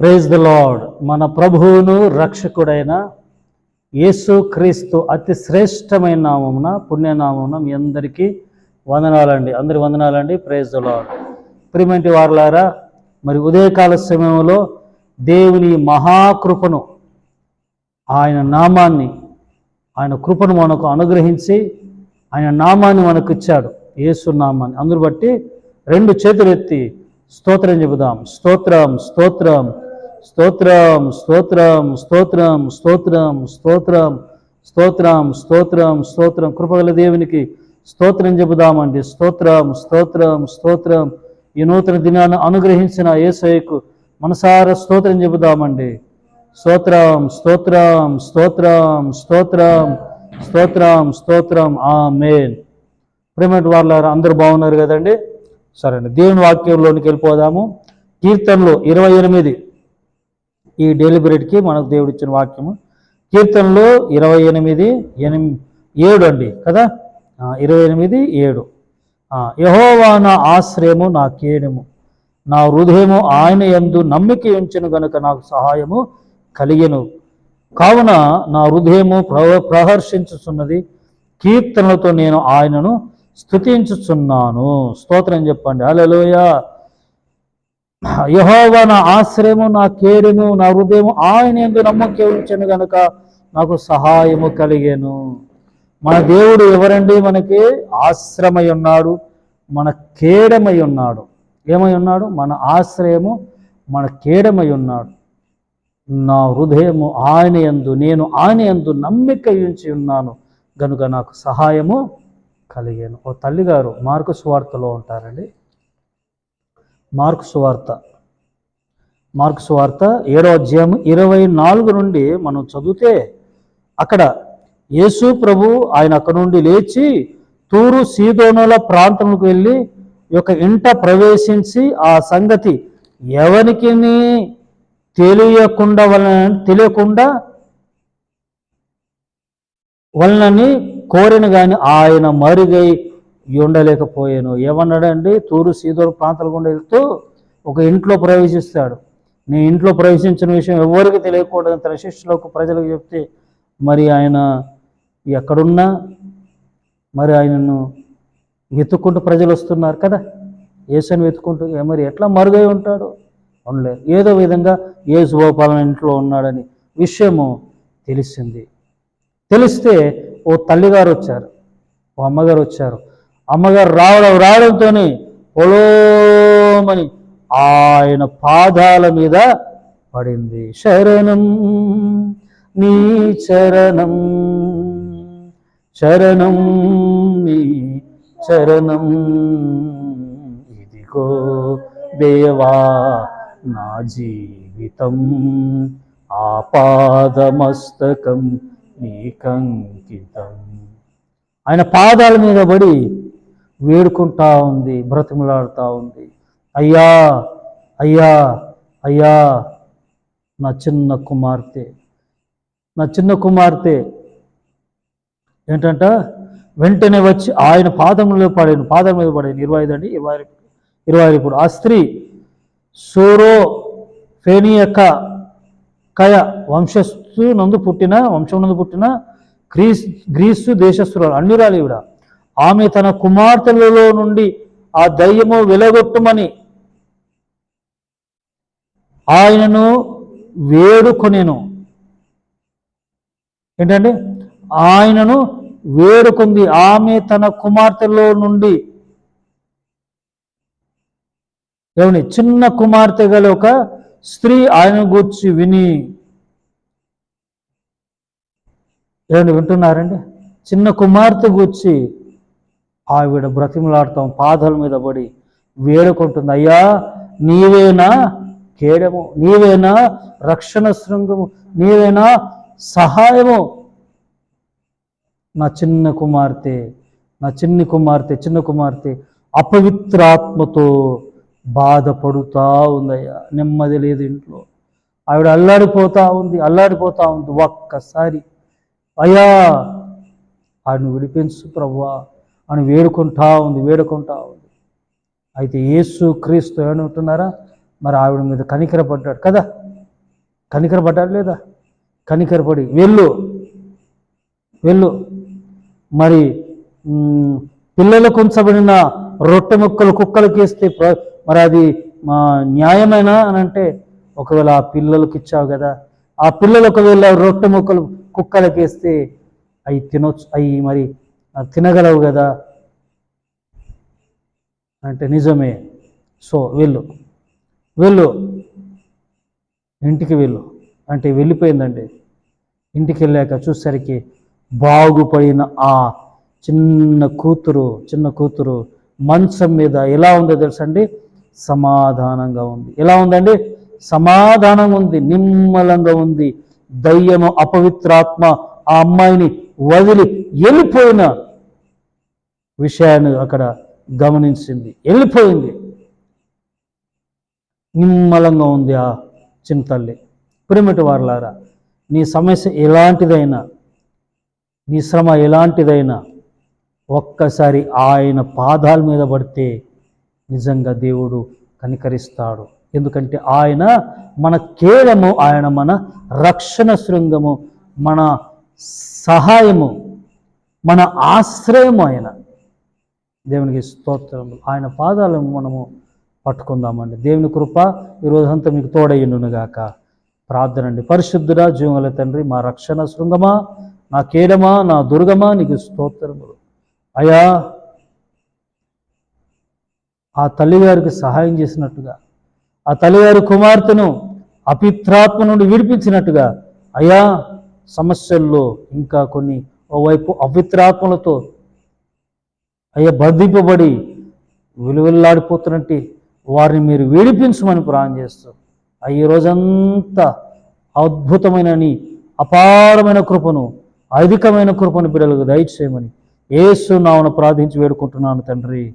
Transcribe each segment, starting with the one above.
Praise the lord మన ప్రభువును రక్షకుడైన యేసు క్రీస్తు అతి శ్రేష్టమైన నామమున పుణ్యనామమున మీ అందరికీ వందనాలండి. అందరి వందనాలండి. ప్రైజ్ ద లార్డ్ ప్రిమెంటి వారులారా మరి ఉదయకాల సమయంలో దేవుని మహాకృపను ఆయన నామాన్ని ఆయన కృపను మనకు అనుగ్రహించి ఆయన నామాన్ని మనకు ఇచ్చాడు. యేసు నామాన్ని. అందును బట్టి రెండు చేతులు ఎత్తి స్తోత్రం చెబుదాం. స్తోత్రం స్తోత్రం. స్తోత్రం స్తోత్రం స్తోత్రం స్తోత్రం స్తోత్రం స్తోత్రం స్తోత్రం స్తోత్రం కృపగల దేవునికి స్తోత్రం చెబుదామండి స్తోత్రం స్తోత్రం స్తోత్రం ఈ నూతన దినాన్ని అనుగ్రహించిన యేసయ్యకు మనసార స్తోత్రం చెబుదామండి స్తోత్రం స్తోత్రం స్తోత్రం స్తోత్రం స్తోత్రం స్తోత్రం ఆ మేన్ ప్రేమటి వాళ్ళ అందరూ బాగున్నారు కదండి సరే అండి దేవుని వాక్యంలోనికి వెళ్ళిపోదాము కీర్తనలు ఇరవై ఎనిమిది ఈ డెలిబరేట్కి మనకు దేవుడు ఇచ్చిన వాక్యము. కీర్తనలో ఇరవై ఎనిమిది ఎనిమి ఏడు అండి కదా? ఇరవై ఎనిమిది ఏడు. యహోవా నా ఆశ్రయము నా కేడము. నా హృదయము ఆయన యందు నమ్మిక ఉంచను గనుక నాకు సహాయము కలిగెను. కావున నా హృదయము ప్ర ప్రహర్షించుచున్నది. కీర్తనలతో నేను ఆయనను స్థుతించుచున్నాను స్తోత్రం చెప్పండి. హల్లెలూయా! యహోవ నా ఆశ్రయము నా కేడము నా హృదయము ఆయన ఎందు నమ్మకే ఉంచను గనుక నాకు సహాయము కలిగాను. మన దేవుడు ఎవరండి? మనకి ఆశ్రమై ఉన్నాడు మన కేడమై ఉన్నాడు. ఏమై ఉన్నాడు? మన ఆశ్రయము మన కేడమై ఉన్నాడు. నా హృదయము ఆయన యందు నేను ఆయన యందు నమ్మిక ఉంచి ఉన్నాను గనుక నాకు సహాయము కలిగాను. ఓ తల్లిగారు మార్కు సువార్తలో ఉంటారండి. మార్కు సువార్త. మార్కు సువార్త ఏడో అధ్యాయం ఇరవై నాలుగు నుండి మనం చదివితే అక్కడ యేసు ప్రభు ఆయన అక్కడ నుండి లేచి తూరు సీదోనుల ప్రాంతంకు వెళ్ళి ఒక ఇంట ప్రవేశించి ఆ సంగతి ఎవరికి తెలియకుండా వలన తెలియకుండా వలనని కోరిన కానీ ఆయన మరుగై ఉండలేకపోయాను ఏమన్నాడండి? తూరు సీదోరు ప్రాంతాల గుండా వెళ్తూ ఒక ఇంట్లో ప్రవేశిస్తాడు. నీ ఇంట్లో ప్రవేశించిన విషయం ఎవరికి తెలియకూడదని తన శిష్యులకు ప్రజలకు చెప్తే మరి ఆయన ఎక్కడున్నా? మరి ఆయనను వెతుక్కుంటూ ప్రజలు వస్తున్నారు కదా? యేసుని వెతుక్కుంటూ మరి ఎట్లా మరుగై ఉంటాడు? ఉండలేదు ఏదో విధంగా యేసు గోపాలన ఇంట్లో ఉన్నాడని విషయము తెలిసింది. తెలిస్తే ఓ తల్లిగారు వచ్చారు. ఓ అమ్మగారు వచ్చారు. అమ్మగారు రావడం రావడంతోనే పొలోమని ఆయన పాదాల మీద పడింది శరణం నీ చరణం శరణం నీ చరణం ఇదిగో దేవా నా జీవితం ఆపాదమస్తకం నీకంకితం. ఆయన పాదాల మీద పడి వేడుకుంటా ఉంది బ్రతిమలాడుతూ ఉంది. అయ్యా అయ్యా అయ్యా నా చిన్న కుమార్తె నా చిన్న కుమార్తె. ఏంటంట? వెంటనే వచ్చి ఆయన పాదంలో పడాను పాదం మీద పడాను. ఇరవై ఐదు అండి ఇరవై ఇరవై ఐదు ఇప్పుడు. ఆ స్త్రీ సోరో ఫేనియక కయ వంశస్థు నందు పుట్టిన వంశం నందు పుట్టిన గ్రీస్ గ్రీసు దేశస్థురాలు అన్నిరాలు ఈవిడ. ఆమె తన కుమార్తెలలో నుండి ఆ దయ్యము వెలగొట్టుమని ఆయనను వేడుకొనేను. ఏంటండి ఆయనను వేడుకుంది. ఆమె తన కుమార్తెలో నుండి ఏమని? చిన్న కుమార్తె గల ఒక స్త్రీ ఆయన గూర్చి విని ఏమండి వింటున్నారండి? చిన్న కుమార్తె గూర్చి ఆవిడ బ్రతిమలాడతాం పాదాల మీద పడి వేడుకుంటుంది. అయ్యా నీవేనా కేడము నీవేనా రక్షణ శృంగము నీవేనా సహాయము? నా చిన్న కుమార్తె నా చిన్ని కుమార్తె చిన్న కుమార్తె అపవిత్రాత్మతో బాధపడుతూ ఉందయ్యా. నెమ్మది లేదు ఇంట్లో. ఆవిడ అల్లాడిపోతూ ఉంది అల్లాడిపోతూ ఉంది ఒక్కసారి. అయ్యా ఆవిడను విడిపించు ప్రభువా. అని వేడుకుంటా ఉంది వేడుకుంటా ఉంది. అయితే యేసు క్రీస్తు ఏమంటున్నారా మరి ఆవిడ మీద కనికరపడ్డాడు కదా. కనికరపడ్డాడు లేదా? కనికరపడి వెళ్ళు వెళ్ళు. మరి పిల్లలకు ఉంచబడిన రొట్టె ముక్కలు కుక్కలకి ఇస్తే మరి అది మా న్యాయమైన అని అంటే ఒకవేళ ఆ పిల్లలకి ఇచ్చావు కదా ఆ పిల్లలు ఒకవేళ రొట్టె ముక్కలు కుక్కలకి ఇస్తే అవి తినొచ్చు అవి మరి తినగలవు కదా అంటే నిజమే. సో వెళ్ళు. వెళ్ళు. ఇంటికి వెళ్ళు. అంటే వెళ్ళిపోయిందండి. ఇంటికి వెళ్ళాక చూసరికి బాగుపడిన ఆ చిన్న కూతురు చిన్న కూతురు మంచం మీద ఎలా ఉందో తెలుసండి? సమాధానంగా ఉంది. ఎలా ఉందండి? సమాధానంగా ఉంది. నిమ్మలంగా ఉంది. దయ్యము అపవిత్రాత్మ ఆ అమ్మాయిని వదిలి వెళ్ళిపోయిన విషయాన్ని అక్కడ గమనించింది. వెళ్ళిపోయింది. నిమ్మలంగా ఉంది ఆ చింతల్లి ప్రిమిటి ప్రేమటి వారలారా నీ సమస్య ఎలాంటిదైనా నీ శ్రమ ఎలాంటిదైనా ఒక్కసారి ఆయన పాదాల మీద పడితే నిజంగా దేవుడు కనికరిస్తాడు. ఎందుకంటే ఆయన మన కేడము ఆయన మన రక్షణ శృంగము మన సహాయము మన ఆశ్రయము ఆయన. దేవునికి స్తోత్రములు ఆయన పాదాలను మనము పట్టుకుందామండి. దేవుని కృప ఈ అంతా మీకు తోడయ్యుండునుగాక. ప్రార్థన అండి పరిశుద్ధుడా జీవముల తండ్రి మా రక్షణ శృంగమా నా కేడమా నా దుర్గమా నీకు స్తోత్రములు. అయా ఆ తల్లిగారికి సహాయం చేసినట్టుగా ఆ తల్లిగారి కుమార్తెను అపిత్రాత్మ నుండి విడిపించినట్టుగా అయా సమస్యల్లో ఇంకా కొన్ని ఓవైపు అపిత్రాత్మలతో అయ్యా బంధింపబడి విలువెల్లాడిపోతున్నట్టు వారిని మీరు విడిపించమని ప్రాణం చేస్తారు అయ్యి రోజంతా అద్భుతమైన నీ అపారమైన కృపను అధికమైన కృపను బిడ్డలకు దయచేయమని ఏసు నామను ప్రార్థించి వేడుకుంటున్నాను తండ్రి.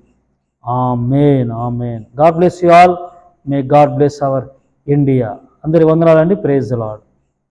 Amen amen. God bless you all. May God bless our India. అందరి వందనాలండి. Praise lord